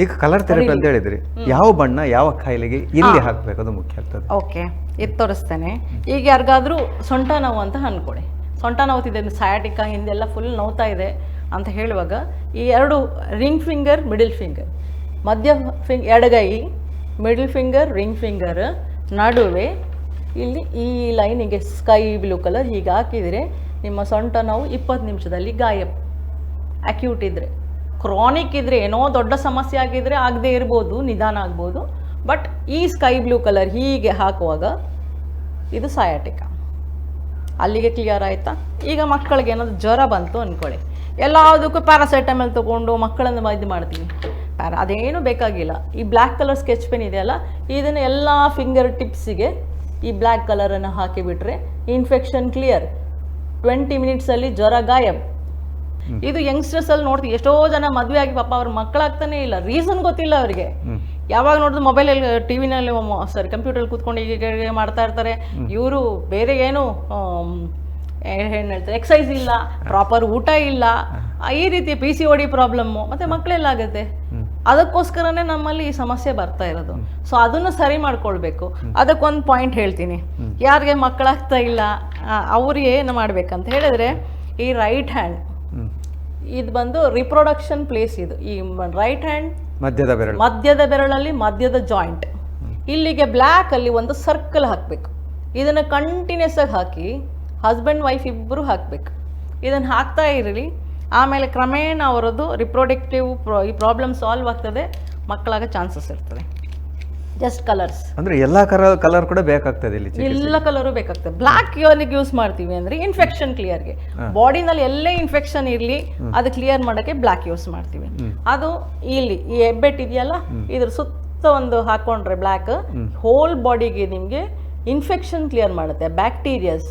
ಈಗ colour therapy ಅಂತ ಹೇಳಿದ್ರಿ. ಯಾವ ಬಣ್ಣ ಯಾವ ಕಾಯಿಲೆಗೆ ಇಲ್ಲಿ ಹಾಕ್ಬೇಕು ಅದು ಮುಖ್ಯ ಆಗ್ತದೆ? ಓಕೆ ಇದು ತೋರಿಸ್ತೇನೆ. ಈಗ ಯಾರಿಗಾದ್ರೂ ಸೊಂಟ ನೋವು ಅಂತ ಅನ್ಕೊಳ್ಳಿ. ಸೊಂಟ ನೋವುತ್ತಿದೆ ಸಯಾಟಿಕ ಹಿಂದೆಲ್ಲ ಫುಲ್ ನೋವ್ತಾ ಇದೆ ಅಂತ ಹೇಳುವಾಗ ಈ ಎರಡು ರಿಂಗ್ ಫಿಂಗರ್ ಮಿಡಿಲ್ ಫಿಂಗರ್ ಮಧ್ಯ ಫಿಂಗ್ ಎಡಗೈ ಮಿಡಿಲ್ ಫಿಂಗರ್ ರಿಂಗ್ ಫಿಂಗರ್ ನಡುವೆ ಇಲ್ಲಿ ಈ ಲೈನಿಗೆ ಸ್ಕೈ ಬ್ಲೂ ಕಲರ್ ಹೀಗೆ ಹಾಕಿದರೆ ನಿಮ್ಮ ಸೊಂಟ ನೋವು ಇಪ್ಪತ್ತು ನಿಮಿಷದಲ್ಲಿ ಗಾಯಬ್. ಅಕ್ಯೂಟ್ ಇದ್ದರೆ ಕ್ರಾನಿಕ್ ಇದ್ದರೆ ಏನೋ ದೊಡ್ಡ ಸಮಸ್ಯೆ ಆಗಿದ್ರೆ ಆಗದೆ ಇರ್ಬೋದು, ನಿಧಾನ ಆಗ್ಬೋದು. ಬಟ್ ಈ ಸ್ಕೈ ಬ್ಲೂ ಕಲರ್ ಹೀಗೆ ಹಾಕುವಾಗ ಇದು ಸಯಾಟಿಕ ಅಲ್ಲಿಗೆ ಕ್ಲಿಯರ್ ಆಯಿತಾ? ಈಗ ಮಕ್ಕಳಿಗೆ ಏನಾದ್ರು ಜ್ವರ ಬಂತು ಅಂದ್ಕೊಳ್ಳಿ ಎಲ್ಲದಕ್ಕೂ ಪ್ಯಾರಾಸೆಟಮಲ್ ತೊಗೊಂಡು ಮಕ್ಕಳನ್ನು ಇದು ಮಾಡ್ತೀವಿ ಪ್ಯಾರ ಅದೇನು ಬೇಕಾಗಿಲ್ಲ. ಈ ಬ್ಲ್ಯಾಕ್ ಕಲರ್ ಸ್ಕೆಚ್ ಪೆನ್ ಇದೆಯಲ್ಲ ಇದನ್ನು ಎಲ್ಲ ಫಿಂಗರ್ ಟಿಪ್ಸಿಗೆ ಈ ಬ್ಲ್ಯಾಕ್ ಕಲರನ್ನು ಹಾಕಿಬಿಟ್ರೆ ಇನ್ಫೆಕ್ಷನ್ ಕ್ಲಿಯರ್ ಟ್ವೆಂಟಿ ಮಿನಿಟ್ಸಲ್ಲಿ ಜ್ವರ ಗಾಯಬ್. ಇದು ಯಂಗ್ಸ್ಟರ್ಸ್ ಅಲ್ಲಿ ನೋಡ್ತೀವಿ. ಎಷ್ಟೋ ಜನ ಮದುವೆ ಆಗಿ ಪಾಪ ಅವ್ರ ಮಕ್ಕಳಾಗ್ತಾನೆ ಇಲ್ಲ. ರೀಸನ್ ಗೊತ್ತಿಲ್ಲ ಅವರಿಗೆ. ಯಾವಾಗ ನೋಡಿದ್ರು ಮೊಬೈಲಲ್ಲಿ ಟಿವಿನಲ್ಲಿ ಸಾರಿ ಕಂಪ್ಯೂಟರ್ ಕೂತ್ಕೊಂಡು ಈಗ ಮಾಡ್ತಾ ಇರ್ತಾರೆ. ಇವರು ಬೇರೆ ಏನು ಏನು ಹೇಳ್ತಾರೆ ಎಕ್ಸಸೈಸ್ ಇಲ್ಲ ಪ್ರಾಪರ್ ಊಟ ಇಲ್ಲ. ಈ ರೀತಿ ಪಿ ಸಿ ಓಡಿ ಪ್ರಾಬ್ಲಮ್ಮು ಮತ್ತೆ ಮಕ್ಕಳೆಲ್ಲ ಆಗುತ್ತೆ ಅದಕ್ಕೋಸ್ಕರನೇ ನಮ್ಮಲ್ಲಿ ಈ ಸಮಸ್ಯೆ ಬರ್ತಾ ಇರೋದು. ಸೊ ಅದನ್ನು ಸರಿ ಮಾಡ್ಕೊಳ್ಬೇಕು. ಅದಕ್ಕೊಂದು ಪಾಯಿಂಟ್ ಹೇಳ್ತೀನಿ. ಯಾರಿಗೆ ಮಕ್ಕಳಾಗ್ತಾ ಇಲ್ಲ ಅವ್ರಿಗೆ ಏನು ಮಾಡ್ಬೇಕಂತ ಹೇಳಿದ್ರೆ ಈ ರೈಟ್ ಹ್ಯಾಂಡ್. ಇದು ಬಂದು ರಿಪ್ರೊಡಕ್ಷನ್ ಪ್ಲೇಸ್ ಇದು. ಈ ರೈಟ್ ಹ್ಯಾಂಡ್ ಮಧ್ಯದ ಬೆರಳು. ಮಧ್ಯದ ಬೆರಳಲ್ಲಿ ಮಧ್ಯದ ಜಾಯಿಂಟ್ ಇಲ್ಲಿಗೆ ಬ್ಲ್ಯಾಕ್ ಅಲ್ಲಿ ಒಂದು ಸರ್ಕಲ್ ಹಾಕಬೇಕು. ಇದನ್ನು ಕಂಟಿನ್ಯೂಸ್ ಆಗಿ ಹಾಕಿ ಹಸ್ಬೆಂಡ್ ವೈಫ್ ಇಬ್ಬರು ಹಾಕಬೇಕು. ಇದನ್ನು ಹಾಕ್ತಾ ಇರಲಿ. ಆಮೇಲೆ ಕ್ರಮೇಣ ಅವರದ್ದು ರಿಪ್ರೊಡಕ್ಟಿವ್ ಈ ಪ್ರಾಬ್ಲಮ್ ಸಾಲ್ವ್ ಆಗ್ತದೆ. ಮಕ್ಕಳಾಗ ಚಾನ್ಸಸ್ ಇರ್ತದೆ. ಜಸ್ಟ್ ಕಲರ್ಸ್ ಅಂದ್ರೆ ಎಲ್ಲಾ ಕಲರ್ ಕಲರ್ ಕೂಡ ಬೇಕಾಗ್ತದೆ ಇಲ್ಲಿ. ಎಲ್ಲ ಕಲರು ಬೇಕಾಗ್ತದೆ. ಬ್ಲಾಕ್ ಯಾವ್ದಕ್ಕೆ ಯೂಸ್ ಮಾಡ್ತೀವಿ ಅಂದ್ರೆ ಇನ್ಫೆಕ್ಷನ್ ಕ್ಲಿಯರ್ಗೆ ಬಾಡಿನಲ್ಲಿ ಎಲ್ಲೇ ಇನ್ಫೆಕ್ಷನ್ ಇರಲಿ ಅದು ಕ್ಲಿಯರ್ ಮಾಡೋಕ್ಕೆ ಬ್ಲಾಕ್ ಯೂಸ್ ಮಾಡ್ತೀವಿ. ಅದು ಇಲ್ಲಿ ಈ ಹೆಬ್ಬೆಟ್ ಇದೆಯಲ್ಲ ಇದ್ರ ಸುತ್ತ ಒಂದು ಹಾಕೊಂಡ್ರೆ ಬ್ಲಾಕ್ ಹೋಲ್ ಬಾಡಿಗೆ ನಿಮಗೆ ಇನ್ಫೆಕ್ಷನ್ ಕ್ಲಿಯರ್ ಮಾಡುತ್ತೆ ಬ್ಯಾಕ್ಟೀರಿಯಾಸ್.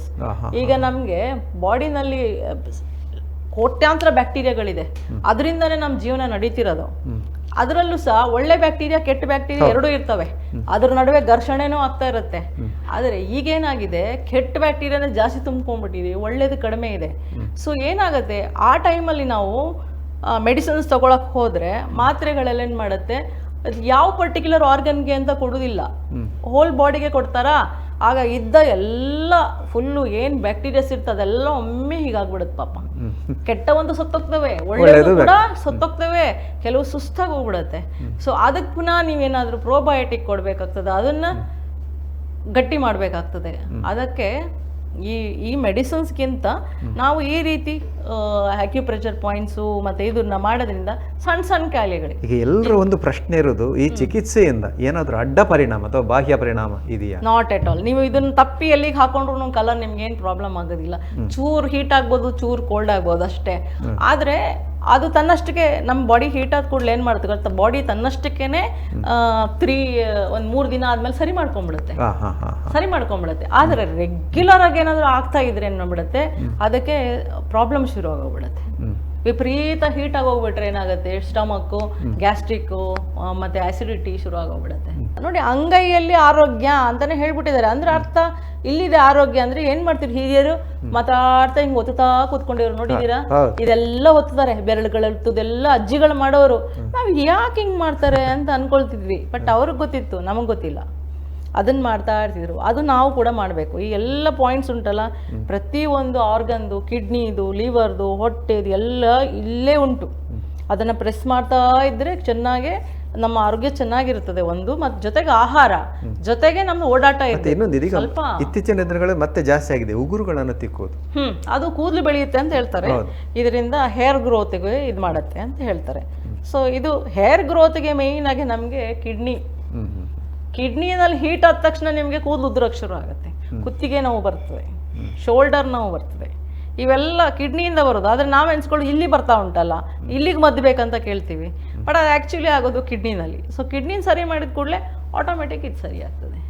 ಈಗ ನಮಗೆ ಬಾಡಿನಲ್ಲಿ ಕೋಟ್ಯಾಂತರ ಬ್ಯಾಕ್ಟೀರಿಯಾಗಳಿದೆ ಅದರಿಂದನೇ ನಮ್ಮ ಜೀವನ ನಡೀತಿರೋದು. ಅದರಲ್ಲೂ ಸಹ ಒಳ್ಳೆ ಬ್ಯಾಕ್ಟೀರಿಯಾ ಕೆಟ್ಟ ಬ್ಯಾಕ್ಟೀರಿಯಾ ಎರಡೂ ಇರ್ತವೆ. ಅದ್ರ ನಡುವೆ ಘರ್ಷಣೆನೂ ಆಗ್ತಾ ಇರುತ್ತೆ. ಆದರೆ ಈಗೇನಾಗಿದೆ? ಕೆಟ್ಟ ಬ್ಯಾಕ್ಟೀರಿಯಾನೇ ಜಾಸ್ತಿ ತುಂಬ್ಕೊಂಡ್ಬಿಟ್ಟಿದೆ. ಒಳ್ಳೇದು ಕಡಿಮೆ ಇದೆ. ಸೊ ಏನಾಗುತ್ತೆ? ಆ ಟೈಮಲ್ಲಿ ನಾವು ಮೆಡಿಸಿನ್ಸ್ ತಗೊಳಕ್ ಹೋದ್ರೆ ಮಾತ್ರೆಗಳೆಲ್ಲ ಏನ್ ಮಾಡುತ್ತೆ? ಅದು ಯಾವ ಪರ್ಟಿಕ್ಯುಲರ್ ಆರ್ಗನ್ಗೆ ಅಂತ ಕೊಡುದಿಲ್ಲ. ಹೋಲ್ ಬಾಡಿಗೆ ಕೊಡ್ತಾರಾ? ಆಗ ಇದ್ದ ಎಲ್ಲ ಫುಲ್ಲು ಏನು ಬ್ಯಾಕ್ಟೀರಿಯಾಸ್ ಇರ್ತದೆ ಅದೆಲ್ಲ ಒಮ್ಮೆ ಹೀಗಾಗ್ಬಿಡುತ್ತೆ ಪಾಪ. ಕೆಟ್ಟ ಒಂದು ಸತ್ತೋಗ್ತವೆ ಒಳ್ಳೆಯದು ಕೂಡ ಸತ್ತೋಗ್ತವೆ ಕೆಲವು ಸುಸ್ತಾಗಿ ಹೋಗ್ಬಿಡುತ್ತೆ ಸೊ ಅದಕ್ಕೆ ಪುನಃ ನೀವೇನಾದರೂ ಪ್ರೋಬಯೋಟಿಕ್ ಕೊಡ್ಬೇಕಾಗ್ತದೆ ಅದನ್ನ ಗಟ್ಟಿ ಮಾಡಬೇಕಾಗ್ತದೆ. ಅದಕ್ಕೆ ಈ ಈ ಮೆಡಿಸಿನ್ಸ್ಗಿಂತ ನಾವು ಈ ರೀತಿ ಅಕ್ಯುಪ್ರೆಷರ್ ಪಾಯಿಂಟ್ಸು ಮತ್ತು ಇದನ್ನ ಮಾಡೋದ್ರಿಂದ ಸಣ್ಣ ಸಣ್ಣ ಕಾಯಿಲೆಗಳಿಗೆ ಈಗ ಎಲ್ಲರೂ ಒಂದು ಪ್ರಶ್ನೆ ಇರೋದು ಈ ಚಿಕಿತ್ಸೆಯಿಂದ ಏನಾದರೂ ಅಡ್ಡ ಪರಿಣಾಮ ಅಥವಾ ಬಾಹ್ಯ ಪರಿಣಾಮ ಇದೆಯಾ? ನಾಟ್ ಎಟ್ ಆಲ್ ನೀವು ಇದನ್ನ ತಪ್ಪಿ ಎಲ್ಲಿಗೆ ಹಾಕೊಂಡ್ರು ಕಲರ್ ನಿಮ್ಗೆ ಏನು ಪ್ರಾಬ್ಲಮ್ ಆಗೋದಿಲ್ಲ ಚೂರ್ ಹೀಟ್ ಆಗ್ಬೋದು ಚೂರ್ ಕೋಲ್ಡ್ ಆಗ್ಬೋದು ಅಷ್ಟೇ. ಆದ್ರೆ ಅದು ತನ್ನಷ್ಟಕ್ಕೆ ನಮ್ಮ ಬಾಡಿ ಹೀಟ್ ಆದ ಕೂಡಲೇ ಏನು ಮಾಡ್ತೀವಿ ಗೊತ್ತಾ? ಬಾಡಿ ತನ್ನಷ್ಟಕ್ಕೇನೆ ತ್ರೀ ಒಂದು ಮೂರು ದಿನ ಆದ್ಮೇಲೆ ಸರಿ ಮಾಡ್ಕೊಂಡ್ಬಿಡುತ್ತೆ ಸರಿ ಮಾಡ್ಕೊಂಡ್ಬಿಡುತ್ತೆ ಆದರೆ ರೆಗ್ಯುಲರ್ ಆಗಿ ಏನಾದರೂ ಆಗ್ತಾ ಇದ್ರೆ ಏನು ಮಾಡ್ಬಿಡುತ್ತೆ? ಅದಕ್ಕೆ ಪ್ರಾಬ್ಲಮ್ ಶುರು ಆಗೋಗ್ಬಿಡುತ್ತೆ ವಿಪರೀತ ಹೀಟ್ ಆಗೋಗ್ಬಿಟ್ರೆ ಏನಾಗುತ್ತೆ? ಸ್ಟಮಕ್ಕು ಗ್ಯಾಸ್ಟ್ರಿಕ್ಕು ಮತ್ತೆ ಆಸಿಡಿಟಿ ಶುರು ಆಗೋಗ್ಬಿಡತ್ತೆ. ನೋಡಿ ಅಂಗೈಯಲ್ಲಿ ಆರೋಗ್ಯ ಅಂತಾನೆ ಹೇಳ್ಬಿಟ್ಟಿದ್ದಾರೆ. ಅಂದ್ರೆ ಅರ್ಥ ಇಲ್ಲಿದೆ ಆರೋಗ್ಯ ಅಂದ್ರೆ ಏನ್ ಮಾಡ್ತೀರಿ? ಹಿರಿಯರು ಮಾತಾಡ್ತಾ ಹಿಂಗ್ ಒತ್ತುತ್ತಾ ಕೂತ್ಕೊಂಡಿರೋ ನೋಡಿದೀರಾ. ಇದೆಲ್ಲ ಒತ್ತುತ್ತಾರೆ ಬೆರಳುಗಳತ್ತದೆಲ್ಲ ಅಜ್ಜಿಗಳು ಮಾಡೋರು. ನಾವ್ ಯಾಕೆ ಹಿಂಗ್ ಮಾಡ್ತಾರೆ ಅಂತ ಅನ್ಕೊಳ್ತಿದ್ವಿ. ಬಟ್ ಅವ್ರಿಗೆ ಗೊತ್ತಿತ್ತು ನಮಗೆ ಗೊತ್ತಿಲ್ಲ. ಅದನ್ನ ಮಾಡ್ತಾ ಇರ್ತಿದ್ರು. ಅದು ನಾವು ಕೂಡ ಮಾಡಬೇಕು. ಈ ಎಲ್ಲ ಪಾಯಿಂಟ್ಸ್ ಉಂಟಲ್ಲ ಪ್ರತಿಯೊಂದು ಆರ್ಗನ್ದು ಕಿಡ್ನಿದು ಲಿವರ್ದು ಹೊಟ್ಟೆದು ಎಲ್ಲ ಇಲ್ಲೇ ಉಂಟು. ಅದನ್ನ ಪ್ರೆಸ್ ಮಾಡ್ತಾ ಇದ್ರೆ ಚೆನ್ನಾಗೆ ನಮ್ಮ ಆರೋಗ್ಯ ಚೆನ್ನಾಗಿರುತ್ತದೆ ಒಂದು ಮತ್ತು ಜೊತೆಗೆ ಆಹಾರ. ಜೊತೆಗೆ ನಮ್ಮ ಓಡಾಟ ಇನ್ನೊಂದು ಇದೀಗ ಸ್ವಲ್ಪ ಇತ್ತೀಚಿನ ದಿನಗಳು ಮತ್ತೆ ಜಾಸ್ತಿ ಆಗಿದೆ. ಉಗುರುಗಳನ್ನು ತಿಕ್ಕೋದು. ಹ್ಮ್. ಅದು ಕೂದಲು ಬೆಳೆಯುತ್ತೆ ಅಂತ ಹೇಳ್ತಾರೆ. ಇದರಿಂದ ಹೇರ್ ಗ್ರೋತ್ಗೆ ಇದು ಮಾಡುತ್ತೆ ಅಂತ ಹೇಳ್ತಾರೆ. ಸೊ ಇದು ಹೇರ್ ಗ್ರೋತ್ಗೆ ಮೇಯ್ನ್ ಆಗಿ ನಮಗೆ ಕಿಡ್ನಿ. ಕಿಡ್ನಿನಲ್ಲಿ ಹೀಟ್ ಆದ ತಕ್ಷಣ ನಿಮಗೆ ಕೂದಲು ಉದ್ರಕ್ಕೆ ಶುರು ಆಗುತ್ತೆ. ಕುತ್ತಿಗೆ ನೋವು ಬರ್ತದೆ. ಶೋಲ್ಡರ್ ನೋವು ಬರ್ತದೆ. ಇವೆಲ್ಲ ಕಿಡ್ನಿಯಿಂದ ಬರೋದು. ಆದರೆ ನಾವು ಎನ್ಸ್ಕೊಳ್ಳಿ ಇಲ್ಲಿ ಬರ್ತಾ ಉಂಟಲ್ಲ. ಇಲ್ಲಿಗೆ ಮದ್ದು ಬೇಕಂತ ಕೇಳ್ತೀವಿ. ಬಟ್ ಅದು ಆ್ಯಕ್ಚುಲಿ ಆಗೋದು ಕಿಡ್ನಿನಲ್ಲಿ. ಸೊ ಕಿಡ್ನಿನ ಸರಿ ಮಾಡಿದ ಕೂಡಲೇ ಆಟೋಮೆಟಿಕ್ ಇದು ಸರಿ ಆಗ್ತದೆ.